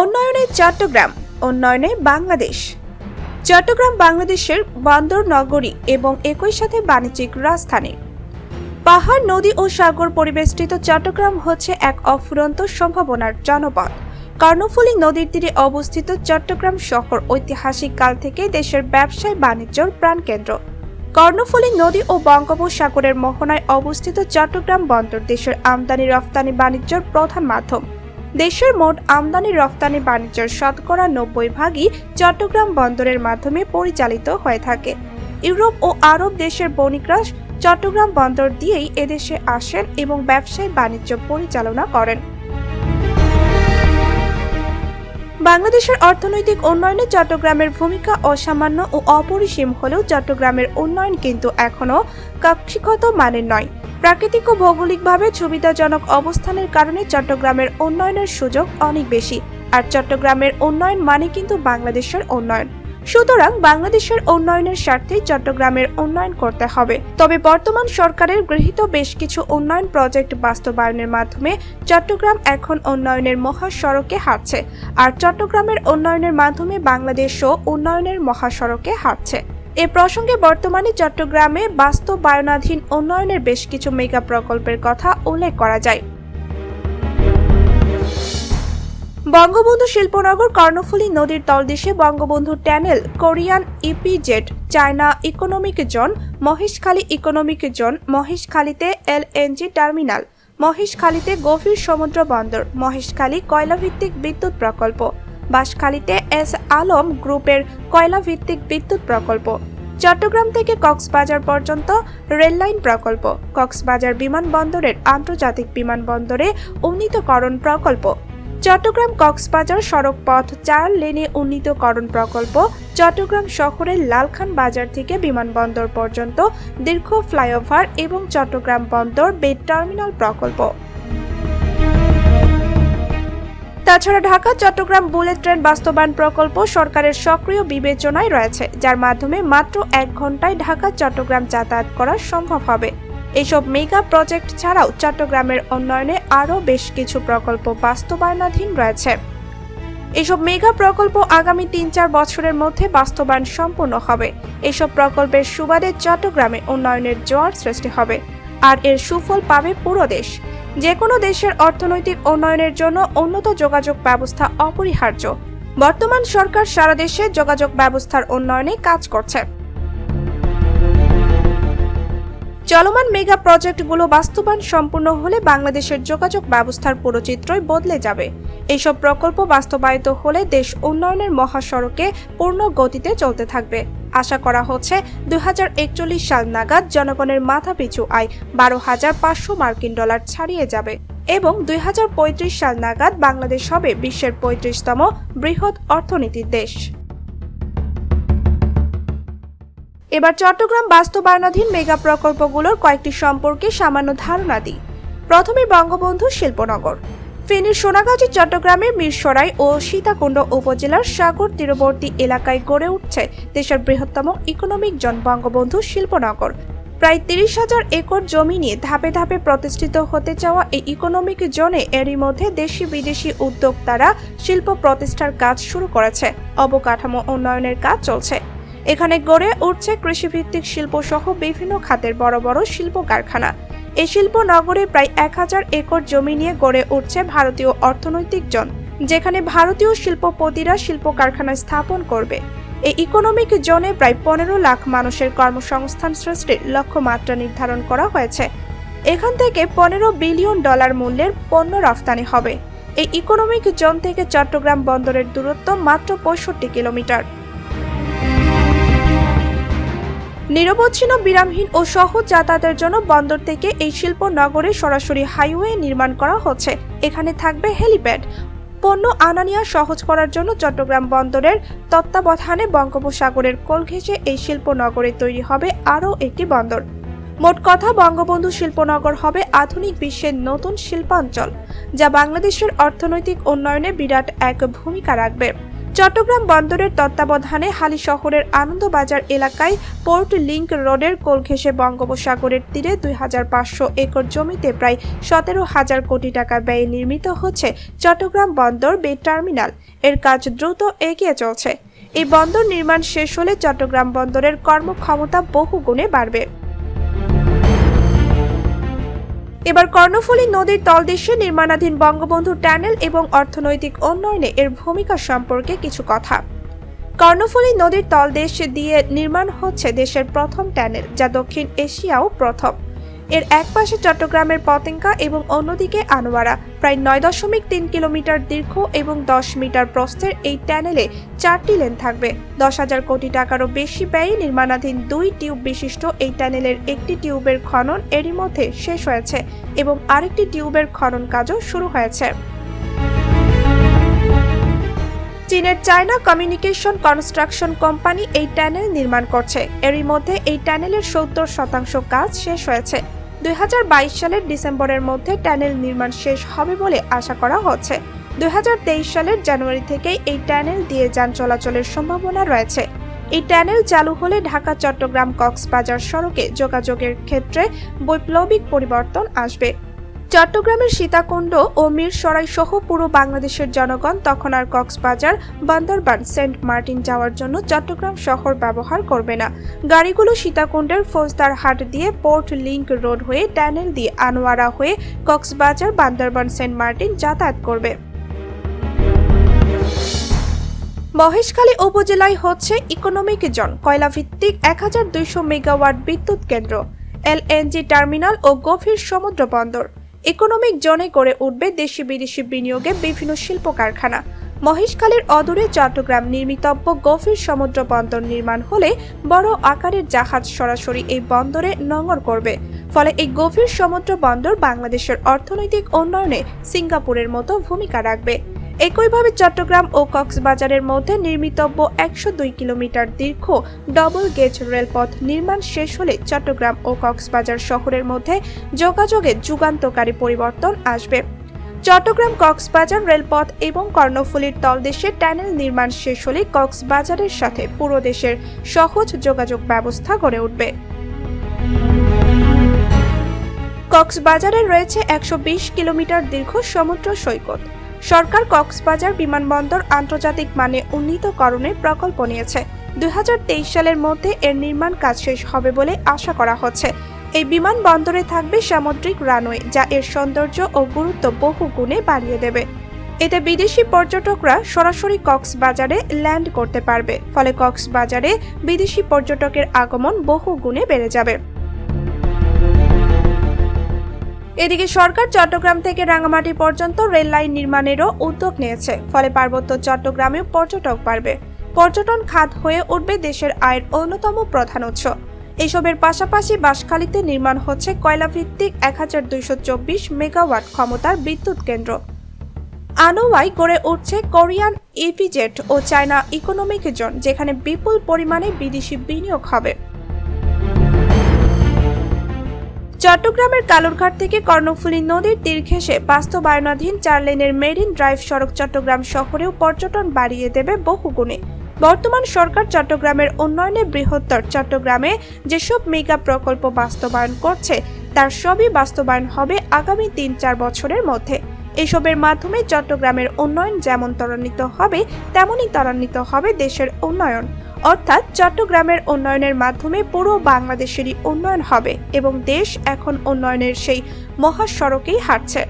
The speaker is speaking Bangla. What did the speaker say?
উন্নয়নে চট্টগ্রাম, উন্নয়নে বাংলাদেশ। চট্টগ্রাম বাংলাদেশের বন্দর, নগরী এবং একই সাথে বাণিজ্যিক রাজধানী। পাহাড়, নদী ও সাগর পরিবেষ্টিত চট্টগ্রাম হচ্ছে এক অফুরন্ত সম্ভাবনার জনপদ। কর্ণফুলী নদীর তীরে অবস্থিত চট্টগ্রাম শহর ঐতিহাসিক কাল থেকে দেশের ব্যবসায় বাণিজ্যর প্রাণকেন্দ্র। কর্ণফুলী নদী ও বঙ্গোপসাগরের মোহনায় অবস্থিত চট্টগ্রাম বন্দর দেশের আমদানি রফতানি বাণিজ্যর প্রধান মাধ্যম। দেশের মোট আমদানি রফতানি বাণিজ্যের শতকরা নব্বই ভাগই চট্টগ্রাম বন্দরের মাধ্যমে পরিচালিত হয়ে থাকে। ইউরোপ ও আরব দেশের বণিকরা চট্টগ্রাম বন্দর দিয়েই এদেশে আসেন এবং ব্যবসায় বাণিজ্য পরিচালনা করেন। বাংলাদেশের অর্থনৈতিক উন্নয়নে চট্টগ্রামের ভূমিকা অসামান্য ও অপরিসীম হলেও চট্টগ্রামের উন্নয়ন কিন্তু এখনও কক্ষিগত মানের নয়। প্রাকৃতিক ও ভৌগোলিকভাবে সুবিধাজনক অবস্থানের কারণে চট্টগ্রামের উন্নয়নের সুযোগ অনেক বেশি। আর চট্টগ্রামের উন্নয়ন মানে কিন্তু বাংলাদেশের উন্নয়ন। সুতরাং বাংলাদেশের উন্নয়নের স্বার্থেই চট্টগ্রামের উন্নয়ন করতে হবে। তবে বর্তমান সরকারের গৃহীত বেশ কিছু উন্নয়ন প্রজেক্ট বাস্তবায়নের মাধ্যমে চট্টগ্রাম এখন উন্নয়নের মহাসড়কে হাঁটছে। আর চট্টগ্রামের উন্নয়নের মাধ্যমে বাংলাদেশও উন্নয়নের মহাসড়কে হাঁটছে। এ প্রসঙ্গে বর্তমানে চট্টগ্রামে বাস্তবায়নাধীন উন্নয়নের বেশ কিছু মেগা প্রকল্পের কথা উল্লেখ করা যায়। বঙ্গবন্ধু শিল্পনগর কর্ণফুলী নদীর তলদেশে Bangabandhu tunnel, Korean EPZ, China economic zone, Maheshkhali economic zone, মহেশখালীতে LNG terminal, মহেশখালীতে গভীর সমুদ্র বন্দর, মহেশখালী কয়লাভিত্তিক বিদ্যুৎ প্রকল্প। বাঁশখালীতে এস আলম গ্রুপের কয়লাভিত্তিক বিদ্যুৎ প্রকল্প। চট্টগ্রাম থেকে কক্সবাজার পর্যন্ত রেললাইন প্রকল্প। কক্সবাজার বিমানবন্দরের আন্তর্জাতিক বিমানবন্দরে উন্নীতকরণ প্রকল্প। চট্টগ্রাম কক্সবাজার সড়ক পথ চার লেনে উন্নীতকরণ প্রকল্প। চট্টগ্রাম শহরের লালখান বাজার থেকে বিমানবন্দর পর্যন্ত দীর্ঘ ফ্লাইওভার এবং চট্টগ্রাম বন্দর বেড টার্মিনাল প্রকল্প। তাছাড়া ঢাকা, চট্টগ্রাম বুলেট ট্রেন বাস্তবায়ন প্রকল্প সরকারের সক্রিয় বিবেচনায় রয়েছে, যার মাধ্যমে মাত্র এক ঘন্টায় ঢাকা, চট্টগ্রাম যাতায়াত করা সম্ভব হবে। এইসব মেগা প্রজেক্ট ছাড়াও চট্টগ্রামের উন্নয়নে আরও বেশ কিছু প্রকল্প বাস্তবায়নাধীন রয়েছে। এসব মেগা প্রকল্প আগামী তিন চার বছরের মধ্যে বাস্তবায়ন সম্পূর্ণ হবে। এসব প্রকল্পের সুবাদে চট্টগ্রামে উন্নয়নের জোয়ার সৃষ্টি হবে, আর এর সুফল পাবে পুরো দেশ। যে কোনো দেশের অর্থনৈতিক উন্নয়নের জন্য উন্নত যোগাযোগ ব্যবস্থা অপরিহার্য। বর্তমান সরকার সারা দেশে যোগাযোগ ব্যবস্থার উন্নয়নে কাজ করছে। চলমান মেগা প্রজেক্টগুলো বাস্তবায়ন সম্পূর্ণ হলে বাংলাদেশের যোগাযোগ ব্যবস্থার পুরো চিত্রই বদলে যাবে। এইসব প্রকল্প বাস্তবায়িত হলে দেশ উন্নয়নের মহাসড়কে পূর্ণ গতিতে চলতে থাকবে। আশা করা হচ্ছে দুই হাজার একচল্লিশ সাল নাগাদ জনগণের মাথাপিছু আয় বারো হাজার পাঁচশো মার্কিন ডলার ছাড়িয়ে যাবে এবং দুই হাজার পঁয়ত্রিশ সাল নাগাদ বাংলাদেশ হবে বিশ্বের পঁয়ত্রিশতম বৃহৎ অর্থনীতির দেশ। এবার চট্টগ্রাম বাস্তবায়নাধীন মেগা প্রকল্পগুলোর কয়েকটি সম্পর্কে সামান্য ধারণা দিই। প্রথমে বঙ্গবন্ধু শিল্পনগর। ফেনীর সোনাগাজী চট্টগ্রামের মিরসরাই ও সীতাকুণ্ড উপজেলার সাগর তীরবর্তী এলাকায় গড়ে উঠছে দেশের বৃহত্তম ইকোনমিক জন বঙ্গবন্ধু শিল্পনগর। প্রায় তিরিশ হাজার একর জমি নিয়ে ধাপে ধাপে প্রতিষ্ঠিত হতে চাওয়া এই ইকোনমিক জোনে এরই মধ্যে দেশি বিদেশি উদ্যোক্তারা শিল্প প্রতিষ্ঠার কাজ শুরু করেছে। অবকাঠামো উন্নয়নের কাজ চলছে। এখানে গড়ে উঠছে কৃষিভিত্তিক শিল্প সহ বিভিন্ন খাতের বড় বড় শিল্প কারখানা এই শিল্প নগরে প্রায় এক হাজার একর জমি নিয়ে গড়ে উঠছে ভারতীয় অর্থনৈতিক জন, যেখানে ভারতীয় শিল্পপতিরা শিল্প কারখানা স্থাপন করবে। এই ইকোনমিক জোনে প্রায় পনেরো লাখ মানুষের কর্মসংস্থান সৃষ্টির লক্ষ্যমাত্রা নির্ধারণ করা হয়েছে। এখান থেকে পনেরো বিলিয়ন ডলার মূল্যের পণ্য রফতানি হবে। এই ইকোনমিক জোন থেকে চট্টগ্রাম বন্দরের দূরত্ব মাত্র পঁয়ষট্টি কিলোমিটার। নিরবচ্ছিন্ন, বিরামহীন ও সহজ যাতায়াতের জন্য বন্দর থেকে এই শিল্প নগরে সরাসরি হাইওয়ে নির্মাণ করা হচ্ছে। এখানে থাকবে হেলিপ্যাড। পণ্য আনানিয়া সহজ করার জন্য চট্টগ্রাম বন্দরের তত্ত্বাবধানে বঙ্গোপসাগরের কোল ঘেঁষে এই শিল্প নগরে তৈরি হবে আরও একটি বন্দর। মোট কথা, বঙ্গবন্ধু শিল্পনগর হবে আধুনিক বিশ্বের নতুন শিল্পাঞ্চল, যা বাংলাদেশের অর্থনৈতিক উন্নয়নে বিরাট এক ভূমিকা রাখবে। চট্টগ্রাম বন্দরের তত্ত্বাবধানে হালি শহরের আনন্দবাজার এলাকায় পোর্ট লিংক রোডের কোল ঘেঁষে বঙ্গোপসাগরের তীরে দুই হাজার পাঁচশো একর জমিতে প্রায় সতেরো হাজার কোটি টাকা ব্যয়ে নির্মিত হচ্ছে চট্টগ্রাম বন্দর বে টার্মিনাল। এর কাজ দ্রুত এগিয়ে চলছে। এই বন্দর নির্মাণ শেষ হলে চট্টগ্রাম বন্দরের কর্মক্ষমতা বহু গুণে বাড়বে। এবার কর্ণফুলী নদীর তলদেশে নির্মাণাধীন বঙ্গবন্ধু ট্যানেল এবং অর্থনৈতিক উন্নয়নে এর ভূমিকা সম্পর্কে কিছু কথা। কর্ণফুলী নদীর তলদেশ দিয়ে নির্মাণ হচ্ছে দেশের প্রথম ট্যানেল, যা দক্ষিণ এশিয়াও প্রথম। এর এক পাশে চট্টগ্রামের পতেঙ্গা এবং অন্যদিকে আনোয়ারা। প্রায় নয় দশমিক তিন কিলোমিটার দীর্ঘ এবং দশ মিটার প্রস্থের এই ট্যানেলে চারটি লেন থাকবে। দশ হাজার কোটি টাকারও বেশি ব্যয়ে নির্মাণাধীন দুই টিউব বিশিষ্ট এই ট্যানেলের একটি টিউবের খনন এরই মধ্যে শেষ হয়েছে এবং আরেকটি টিউবের খনন কাজও শুরু হয়েছে। চীনের চায়না কমিউনিকেশন কনস্ট্রাকশন কোম্পানি এই ট্যানেল নির্মাণ করছে। এরই মধ্যে এই ট্যানেলের সত্তর শতাংশ কাজ শেষ হয়েছে। দু হাজার বাইশ সালের ডিসেম্বরের মধ্যে ট্যানেল নির্মাণ শেষ হবে বলে আশা করা হচ্ছে। দু হাজার তেইশ সালের জানুয়ারি থেকেই এই ট্যানেল দিয়ে যান চলাচলের সম্ভাবনা রয়েছে। এই ট্যানেল চালু হলে ঢাকা, চট্টগ্রাম, কক্সবাজার সড়কে যোগাযোগের ক্ষেত্রে বৈপ্লবিক পরিবর্তন আসবে। চট্টগ্রামের সীতাকুণ্ড ও মিরসরাই সহ পুরো বাংলাদেশের জনগণ তখন আর কক্সবাজার, বান্দরবান, সেন্ট মার্টিন যাওয়ার জন্য চট্টগ্রাম শহর ব্যবহার করবে না। গাড়িগুলো সীতাকুণ্ডের ফৌজদার হাট দিয়ে পোর্ট লিংক রোড হয়ে ট্যানেল দিয়ে আনোয়ারা হয়ে কক্সবাজার, বান্দরবান, সেন্ট মার্টিন যাতায়াত করবে। মহেশখালী উপজেলায় হচ্ছে ইকোনমিক জোন, কয়লাভিত্তিক এক হাজার দুইশো মেগাওয়াট বিদ্যুৎ কেন্দ্র, এলএনজি টার্মিনাল ও গভীর সমুদ্র বন্দর। ইকোনমিক জোনে গড়ে উঠবে দেশি বিদেশি বিনিয়োগে বিভিন্ন শিল্প কারখানা মহেশখালীর অদূরে চট্টগ্রাম নির্মিতব্য গভীর সমুদ্র বন্দর নির্মাণ হলে বড় আকারের জাহাজ সরাসরি এই বন্দরে নোঙর করবে। ফলে এই গভীর সমুদ্র বন্দর বাংলাদেশের অর্থনৈতিক উন্নয়নে সিঙ্গাপুরের মতো ভূমিকা রাখবে। একইভাবে চট্টগ্রাম ও কক্সবাজারের মধ্যে নির্মিতব্য একশো দুই কিলোমিটার দীর্ঘ ডবল গেজ রেলপথ নির্মাণ শেষ হলে চট্টগ্রাম ও কক্সবাজার শহরের মধ্যে যোগাযোগে যুগান্তকারী পরিবর্তন আসবে। চট্টগ্রাম কক্সবাজার রেলপথ এবং কর্ণফুলীর তলদেশে ট্যানেল নির্মাণ শেষ হলে কক্সবাজারের সাথে পুরো দেশের সহজ যোগাযোগ ব্যবস্থা গড়ে উঠবে। কক্সবাজারে রয়েছে একশো বিশ কিলোমিটার দীর্ঘ সমুদ্র সৈকত। সরকার কক্সবাজার বিমানবন্দর আন্তর্জাতিক মানে উন্নীতকরণের প্রকল্প নিয়েছে। দু হাজার তেইশ সালের মধ্যে এর নির্মাণ কাজ শেষ হবে বলে আশা করা হচ্ছে। এই বিমানবন্দরে থাকবে সামুদ্রিক রানওয়ে, যা এর সৌন্দর্য ও গুরুত্ব বহু গুণে বাড়িয়ে দেবে। এতে বিদেশি পর্যটকরা সরাসরি কক্সবাজারে ল্যান্ড করতে পারবে, ফলে কক্সবাজারে বিদেশি পর্যটকের আগমন বহু গুণে বেড়ে যাবে। এদিকে সরকার চট্টগ্রাম থেকে রাঙামাটি পর্যন্ত রেল লাইন নির্মাণেরও উদ্যোগ নিয়েছে। ফলে পার্বত্য চট্টগ্রামেও পর্যটক বাড়বে। পর্যটন খাত হয়ে উঠবে দেশের আয়ের অন্যতম প্রধান উৎস। এসবের পাশাপাশি বাঁশখালীতে নির্মাণ হচ্ছে কয়লাভিত্তিক এক হাজার দুইশো চব্বিশ মেগাওয়াট ক্ষমতার বিদ্যুৎ কেন্দ্র। আনোয়াই গড়ে উঠছে কোরিয়ান ইপিজেট ও চায়না ইকোনমিক জোন, যেখানে বিপুল পরিমাণে বিদেশি বিনিয়োগ হবে। চট্টগ্রামের কালুরঘাট থেকে কর্ণফুলী নদীর তীর ঘেঁষে বাস্তবায়নাধীন চার লেনের মেরিন ড্রাইভ সড়ক চট্টগ্রাম শহরেও পর্যটন বাড়িয়ে দেবে বহুগুণে। বর্তমান সরকার চট্টগ্রামের উন্নয়নে বৃহত্তর চট্টগ্রামে যেসব মেগা প্রকল্প বাস্তবায়ন করছে, তার সবই বাস্তবায়ন হবে আগামী তিন চার বছরের মধ্যে। এসবের মাধ্যমে চট্টগ্রামের উন্নয়ন যেমন ত্বরান্বিত হবে, তেমনই ত্বরান্বিত হবে দেশের উন্নয়ন। অর্থাৎ চট্টগ্রামের উন্নয়নের মাধ্যমে পুরো বাংলাদেশেরই উন্নয়ন হবে এবং দেশ এখন উন্নয়নের সেই মহাসড়কেই হাঁটছে।